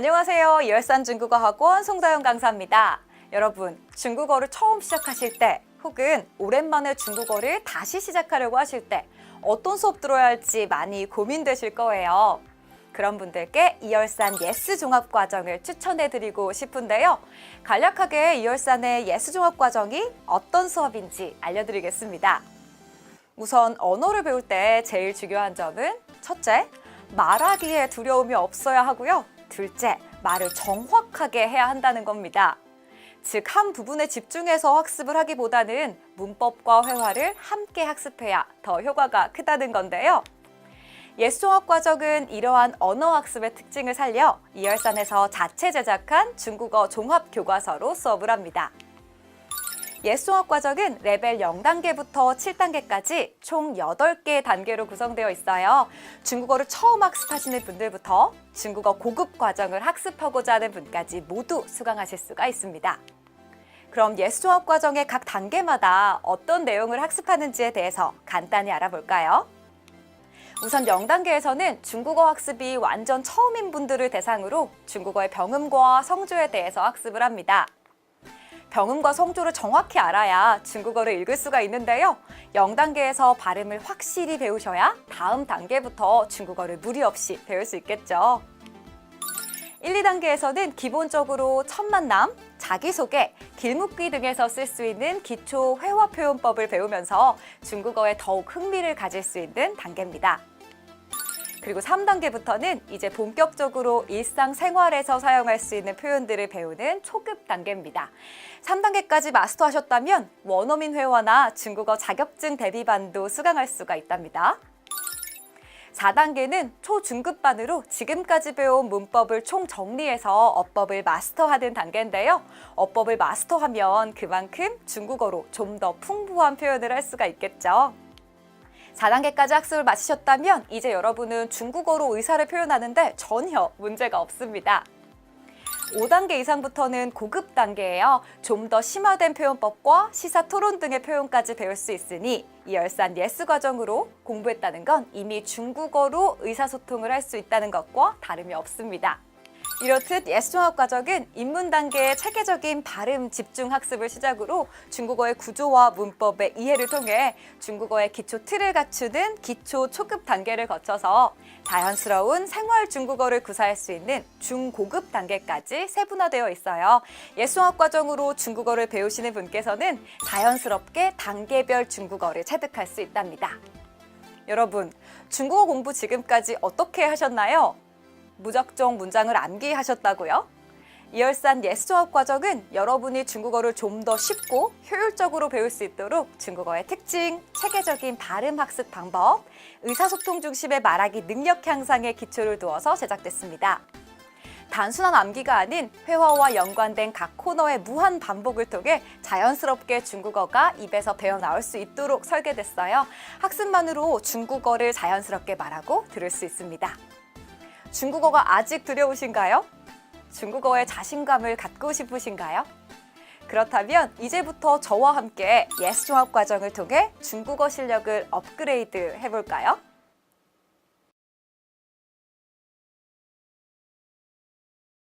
안녕하세요. 이열산 중국어 학원 송다영 강사입니다. 여러분, 중국어를 처음 시작하실 때 혹은 오랜만에 중국어를 다시 시작하려고 하실 때 어떤 수업 들어야 할지 많이 고민되실 거예요. 그런 분들께 이열산 예스 종합 과정을 추천해 드리고 싶은데요. 간략하게 이열산의 예스 종합 과정이 어떤 수업인지 알려드리겠습니다. 우선 언어를 배울 때 제일 중요한 점은 첫째, 말하기에 두려움이 없어야 하고요. 둘째, 말을 정확하게 해야 한다는 겁니다. 즉, 한 부분에 집중해서 학습을 하기보다는 문법과 회화를 함께 학습해야 더 효과가 크다는 건데요. 예수종합 과정은 이러한 언어 학습의 특징을 살려 이열산에서 자체 제작한 중국어 종합 교과서로 수업을 합니다. 예수종합 과정은 레벨 0단계부터 7단계까지 총 8개의 단계로 구성되어 있어요. 중국어를 처음 학습하시는 분들부터 중국어 고급 과정을 학습하고자 하는 분까지 모두 수강하실 수가 있습니다. 그럼 예수종합 과정의 각 단계마다 어떤 내용을 학습하는지에 대해서 간단히 알아볼까요? 우선 0단계에서는 중국어 학습이 완전 처음인 분들을 대상으로 중국어의 병음과 성조에 대해서 학습을 합니다. 병음과 성조를 정확히 알아야 중국어를 읽을 수가 있는데요. 0단계에서 발음을 확실히 배우셔야 다음 단계부터 중국어를 무리 없이 배울 수 있겠죠. 1, 2단계에서는 기본적으로 첫 만남, 자기소개, 길묻기 등에서 쓸 수 있는 기초 회화 표현법을 배우면서 중국어에 더욱 흥미를 가질 수 있는 단계입니다. 그리고 3단계부터는 이제 본격적으로 일상생활에서 사용할 수 있는 표현들을 배우는 초급 단계입니다. 3단계까지 마스터하셨다면 원어민 회화나 중국어 자격증 대비반도 수강할 수가 있답니다. 4단계는 초중급반으로 지금까지 배운 문법을 총 정리해서 어법을 마스터하는 단계인데요. 어법을 마스터하면 그만큼 중국어로 좀 더 풍부한 표현을 할 수가 있겠죠. 4단계까지 학습을 마치셨다면 이제 여러분은 중국어로 의사를 표현하는데 전혀 문제가 없습니다. 5단계 이상부터는 고급 단계예요. 좀 더 심화된 표현법과 시사 토론 등의 표현까지 배울 수 있으니 이 열산 예스 과정으로 공부했다는 건 이미 중국어로 의사소통을 할 수 있다는 것과 다름이 없습니다. 이렇듯 예수종합 과정은 입문 단계의 체계적인 발음 집중 학습을 시작으로 중국어의 구조와 문법의 이해를 통해 중국어의 기초 틀을 갖추는 기초 초급 단계를 거쳐서 자연스러운 생활 중국어를 구사할 수 있는 중고급 단계까지 세분화되어 있어요. 예수종합 과정으로 중국어를 배우시는 분께서는 자연스럽게 단계별 중국어를 체득할 수 있답니다. 여러분, 중국어 공부 지금까지 어떻게 하셨나요? 무작정 문장을 암기하셨다고요? 이열산 예스종합 과정은 여러분이 중국어를 좀 더 쉽고 효율적으로 배울 수 있도록 중국어의 특징, 체계적인 발음 학습 방법, 의사소통 중심의 말하기 능력 향상에 기초를 두어서 제작됐습니다. 단순한 암기가 아닌 회화와 연관된 각 코너의 무한 반복을 통해 자연스럽게 중국어가 입에서 배어 나올 수 있도록 설계됐어요. 학습만으로 중국어를 자연스럽게 말하고 들을 수 있습니다. 중국어가 아직 두려우신가요? 중국어에 자신감을 갖고 싶으신가요? 그렇다면 이제부터 저와 함께 예스 종합 과정을 통해 중국어 실력을 업그레이드 해볼까요?